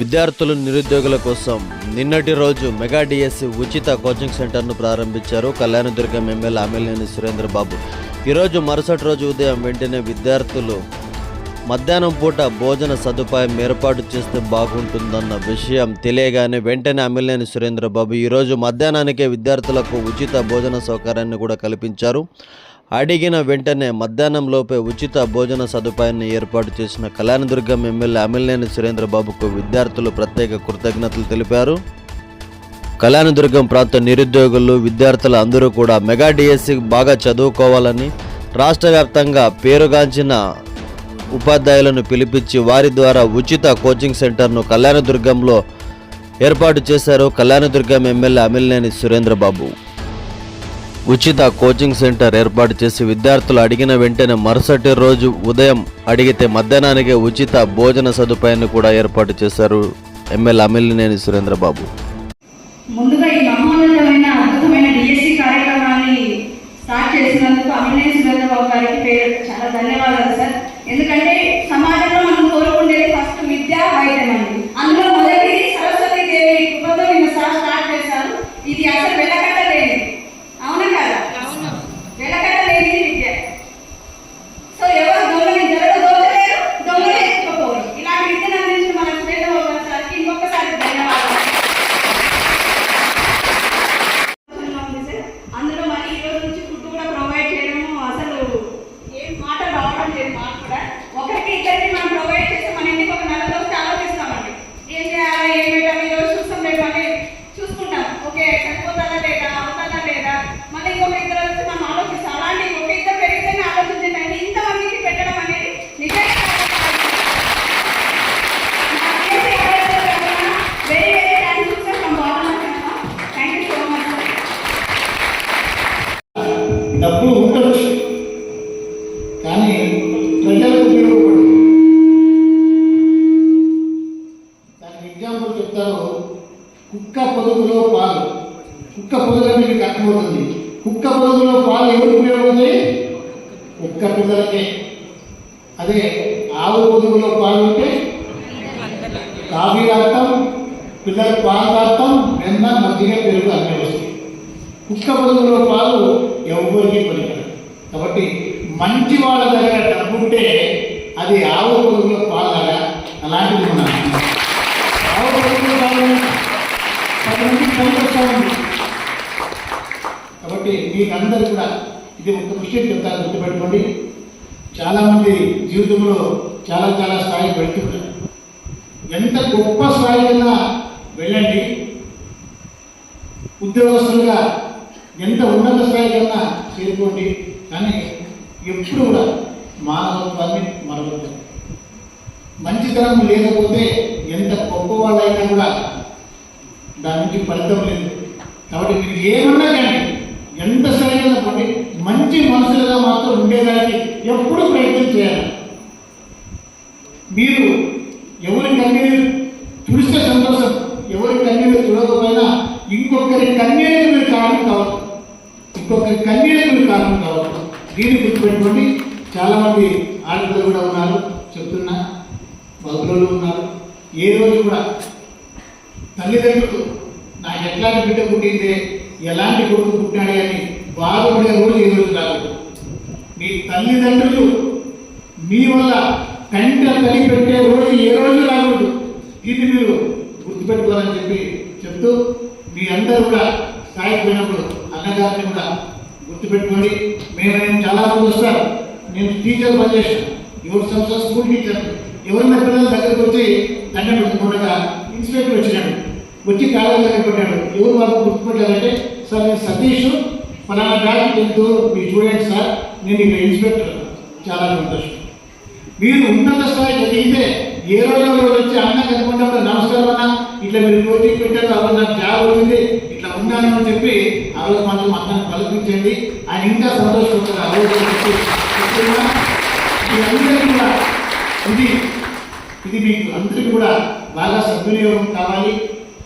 విద్యార్థులు నిరుద్యోగుల కోసం నిన్నటి రోజు మెగా డిఎస్సి ఉచిత కోచింగ్ సెంటర్ను ప్రారంభించారు కళ్యాణదుర్గం ఎమ్మెల్యే అమ్మెల్యేని సురేంద్రబాబు. ఈరోజు మరుసటి రోజు ఉదయం వెంటనే విద్యార్థులు మధ్యాహ్నం పూట భోజన సదుపాయం ఏర్పాటు చేస్తే బాగుంటుందన్న విషయం తెలియగానే వెంటనే అమ్మెల్యేని సురేంద్రబాబు ఈరోజు మధ్యాహ్నానికే విద్యార్థులకు ఉచిత భోజన సౌకర్యాన్ని కూడా కల్పించారు. అడిగిన వెంటనే మధ్యాహ్నం లోపే ఉచిత భోజన సదుపాయాన్ని ఏర్పాటు చేసిన కళ్యాణదుర్గం ఎమ్మెల్యే అమిలినేని సురేంద్రబాబుకు విద్యార్థులు ప్రత్యేక కృతజ్ఞతలు తెలిపారు. కళ్యాణదుర్గం ప్రాంత నిరుద్యోగులు విద్యార్థులు అందరూ కూడా మెగా డిఎస్సి బాగా చదువుకోవాలని రాష్ట్ర వ్యాప్తంగా పేరుగాంచిన ఉపాధ్యాయులను పిలిపించి వారి ద్వారా ఉచిత కోచింగ్ సెంటర్ను కళ్యాణదుర్గంలో ఏర్పాటు చేశారు కళ్యాణదుర్గం ఎమ్మెల్యే అమిలినేని సురేంద్రబాబు. ఉచిత కోచింగ్ సెంటర్ ఏర్పాటు చేసి విద్యార్థులు అడిగిన వెంటనే మరుసటి రోజు ఉదయం అడిగితే మధ్యాహ్నానికి ఉచిత భోజన సదుపాయాన్ని కూడా ఏర్పాటు చేశారు ఎమ్మెల్యే అమిలినేని సురేంద్రబాబు. ముందుగా ఈ మహోన్నతమైన అద్భుతమైన డిఎస్సి కార్యక్రమాన్ని స్టార్ట్ చేసినందుకు సురేంద్రబాబు గారికి పేరు చాలా ధన్యవాదాలు సార్. ఎందుకంటే సమాజంలో మనం కోరుకుండేది ఫస్ట్ విద్య వైద్యం అండి. ఎగ్జాంపుల్ చెప్తాను. కుక్క పొదుగులో పాలు. కుక్క పొదుగు మీకు అర్థమవుతుంది. కుక్క పొదుగులో పాలు ఎవరు ఉపయోగపడుతుంది కుక్క పిల్లలకే. అదే ఆవు పొదుగులో పాలు ఉంటే కాఫీ తాగుతాం పిల్లలకు పాలు తాగుతాం వెన్న మజ్జిగ పెరుగు అన్నీ వస్తాయి. కుక్క పొదుగులో పాలు ఎవరికి పనికిరాదు. కాబట్టి మంచి వాళ్ళ దగ్గర డబ్బు ఉంటే అది ఆవు పొదుగులో పాలు అలాంటిది మన ఆవు పొదుగులో పాలు పది మందికి పనికొస్తా ఉంది కాబట్టి కూడా ఇది ఒక విషయం చెప్తాను గుర్తుపెట్టుకోండి. చాలామంది జీవితంలో చాలా చాలా స్థాయి పెడుతున్నారు ఎంత గొప్ప స్థాయికైనా వెళ్ళండి. ఉద్యోగస్తులుగా ఎంత ఉన్నత స్థాయికైనా చేరుకోండి. కానీ ఎప్పుడు కూడా మానవత్వాన్ని మరవద్దు. మంచితనం లేకపోతే ఎంత గొప్ప వాళ్ళైనా కూడా దాని నుంచి ఫలితం లేదు. కాబట్టి మీరు ఏమన్నా కానీ మంచి మనుషులుగా మాత్రం ఉండేదానికి ఎప్పుడు ప్రయత్నం చేయాలి. మీరు ఎవరి కన్నీరు తుడిస్తే సంతోషం ఎవరి కన్నీరు చూడకపోయినా ఇంకొకరి కన్నీరు మీరు కారణం కావచ్చు ఇంకొకరి కన్నీరు మీరు కారణం కావచ్చు దీన్ని గుర్తుపెట్టుకోండి. చాలామంది ఆడపిల్లలు కూడా ఉన్నారు చెప్తున్నా భద్రులు ఉన్నారు. ఏ రోజు కూడా తల్లిదండ్రులు నాకు ఎట్లాంటి బిడ్డ పుట్టిందే ఎలాంటి కొడుకు పుట్టాడే అని బాధపడే రోజు ఏ రోజు రాదు మీ తల్లిదండ్రులు మీ వల్ల కంట తల్లి పెట్టే రోజు ఏ రోజు రాకూడదు ఇది మీరు గుర్తుపెట్టుకోవాలని చెప్పి చెప్తూ మీ అందరూ కూడా స్థాయికి పోయినప్పుడు అన్నగారిని కూడా గుర్తుపెట్టుకోండి. మేము నేను చాలా మంది నేను టీచర్ పనిచేస్తాను ఎవరి సంస్థ స్కూల్ టీచర్? ఎవరైనా పిల్లల దగ్గరకు వచ్చి దండ పెట్టుకుండగా ఇన్స్పెక్టర్ వచ్చినాడు. వచ్చి కాలేజీ దగ్గర పెట్టాడు ఎవరు వాళ్ళు గుర్తుపెట్టారంటే సార్ నేను సతీష్ ఫలానా బ్యాచ్ వెళ్తూ మీ స్టూడెంట్ సార్ నేను ఇక్కడ ఇన్స్పెక్టర్. చాలా సంతోషం. మీరు ఉన్నత స్థాయికి ఎదిగితే ఏ రోజు రోజు వచ్చి అన్న కనుకుంటే నమస్కారం అన్న ఇట్లా మీరు కోచింగ్ పెట్టారు అప్పుడు నాకు జాబ్ వచ్చింది ఇట్లా ఉన్నాను అని చెప్పి ఆ రోజు మాత్రం అన్నను కల్పించండి ఆయన ఇంకా సంతోషపడతారు. ఆ రోజు చెప్పి మీ కూడా ఇది ఇది మీకు అందరికీ కూడా బాగా సద్వినియోగం కావాలి.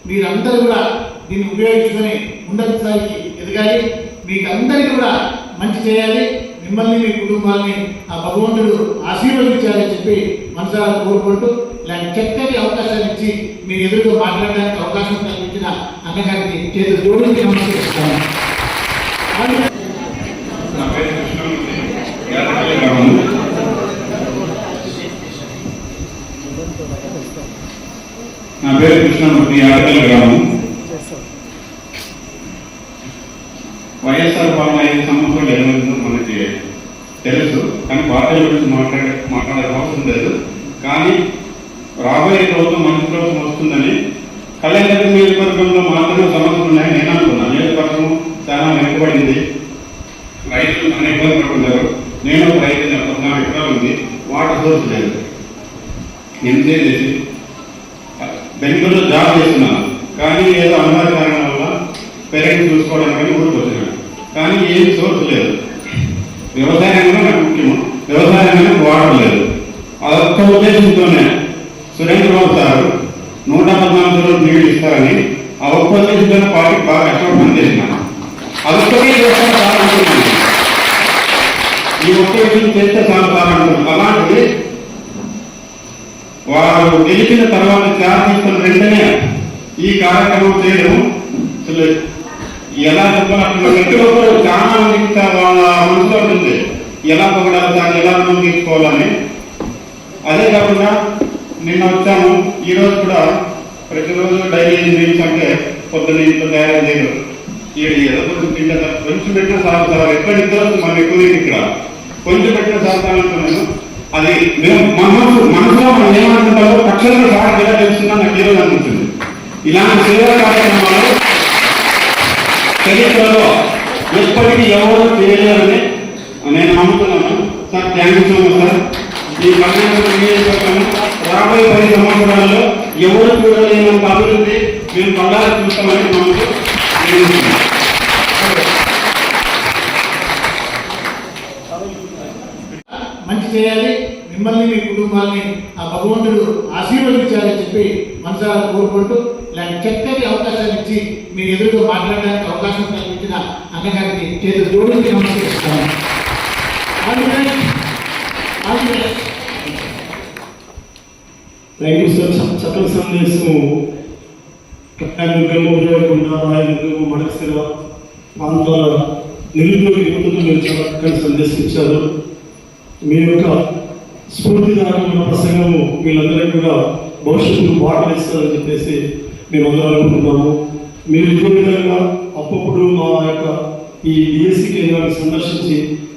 మీరందరూ కూడా దీన్ని ఉపయోగించుకొని ఉన్నత స్థాయికి ఎదగాలి. మీకు అందరికీ కూడా మంచి చేయాలి. మిమ్మల్ని మీ కుటుంబాన్ని ఆ భగవంతుడు ఆశీర్వదించాలని చెప్పి మనసారా కోరుకుంటూ ఇలాంటి చక్కటి అవకాశాలు ఇచ్చి మీ ఎదురుగా మాట్లాడడానికి అవకాశం కల్పించిన అన్నగారికి చేతులు జోడించి నమస్కరిస్తాను నా పేరు కృష్ణమూర్తి యాదగిరి గ్రామం నా పేరు కృష్ణమూర్తి యాదగిరి గ్రామం వైఎస్ఆర్ పాలన ఐదు సంవత్సరాలు ఎనిమిది మనకి తెలుసు కానీ పార్టీల గురించి మాట్లాడే మాట్లాడే అవసరం లేదు. కానీ రాబోయే ప్రభుత్వం మంచి ప్రభుత్వం వస్తుందని కళ్యాణ నియోజకవర్గంలో మాత్రమే సమస్యలు ఉన్నాయని నేను అనుకున్నాను. నియోజకవర్గం చాలా వెనుకబడింది. రైతులు చాలా ఇబ్బంది పడుతున్నారు. నేను ఒక రైతు పద్నాలుగు ఎకరాలు ఉంది. వాటర్ సోర్స్ లేదు. ఎంతే చేసి బెంగళూరులో జాబ్ చేస్తున్నాను. కానీ ఏదో అనివార్య కారణం వల్ల పేరెంట్స్ చూసుకోవడానికి ఊరికి వచ్చాను. కానీ ఏం సోర్స్ లేదు. వ్యవసాయం నాకు ముఖ్యము. వ్యవసాయంలో అనేది వాటర్ లేదు. అదొక్క ఉద్దేశంతోనే సురేంద్రబాబు సార్ నూట పద్నాలుగు రోజులు నీళ్ళు ఇస్తారని ఆ ఒక్క ఉద్దేశంతోనే పార్టీ బాగా కష్టపడి పనిచేసినాను అదొక్కటి ఈ ఒక్క విషయం చేస్తే చాలు సార్ అలాంటిది వారు గెలిచిన తర్వాత చార్జ్ తీసుకున్న వెంటనే ఈ కార్యక్రమం చేయడం అసలు ఎలా చెప్పాలి ప్రతి ఒక్కరు చాలా మందికి వాళ్ళ మనసులో ఉంటుంది. ఎలా పొగడాలి దాన్ని ఎలా ముందు తీసుకోవాలని అదే కాకుండా నిన్న వచ్చాము. ఈరోజు కూడా ప్రతిరోజు డైలీ మీల్స్ అంటే పొద్దున్న ఇంట్లో తయారు చేయరు ఈ ఏదో కొంచెం తింటే కొంచెం పెట్టిన సార్ సార్. ఎక్కడ ఇద్దరు మనం ఎక్కువ ఇక్కడ. కొంచెం పెట్టిన సార్ అంటున్నాను. అది మేము మనసు మనసులో మనం ఏమనుకుంటామో తక్షణమే సార్ ఎలా తెలుస్తుందో నాకు ఈరోజు అనిపించింది. ఇలాంటి సేవా కార్యక్రమాలు చరిత్రలో ఎప్పటికీ ఎవరో తెలియలేరని నేను నమ్ముతున్నాను. Sir thank you so much sir. ఈ కళ్యాణ నియోజకవర్గం రాబోయే పది సంవత్సరాల్లో ఎవరు చూడలేనంత అభివృద్ధి మేము కళ్ళారా చూస్తామని మనకు మంచి చేయాలి. మిమ్మల్ని మీ కుటుంబాన్ని ఆ భగవంతుడు ఆశీర్వదించాలని చెప్పి మనసారా కోరుకుంటూ నాకు చక్కటి అవకాశం ఇచ్చి మీ ఎదురుగా మాట్లాడడానికి అవకాశం కల్పించిన అన్నగారికి చేతులు జోడించి నమస్కరిస్తాను All the best. All the best. Thank సందేశము కళ్యాణదుర్గము ఉదయకొండ ప్రాంతాల నిరుద్యోగ యువతకు మీరు చాలా చక్కని సందేశం ఇచ్చారు మీ యొక్క స్ఫూర్తిదాయకమైన ప్రసంగము వీళ్ళందరికీ కూడా భవిష్యత్తుకు బాటలు ఇస్తారని చెప్పేసి మేము అందరం అనుకుంటున్నాము. మీరు ఇదే విధంగా అప్పుడప్పుడు మా యొక్క ఈ డిఎస్సి కేంద్రాన్ని సందర్శించి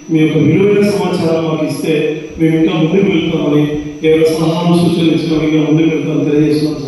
మీ యొక్క విలువైన సమాచారం మాకు ఇస్తే మేము ఇంకా ముందుకు వెళ్తామని ఏమైనా సలహాలు సూచనలు ఇచ్చినా ఇంకా ముందుకు వెళ్తామని తెలియజేస్తున్నాం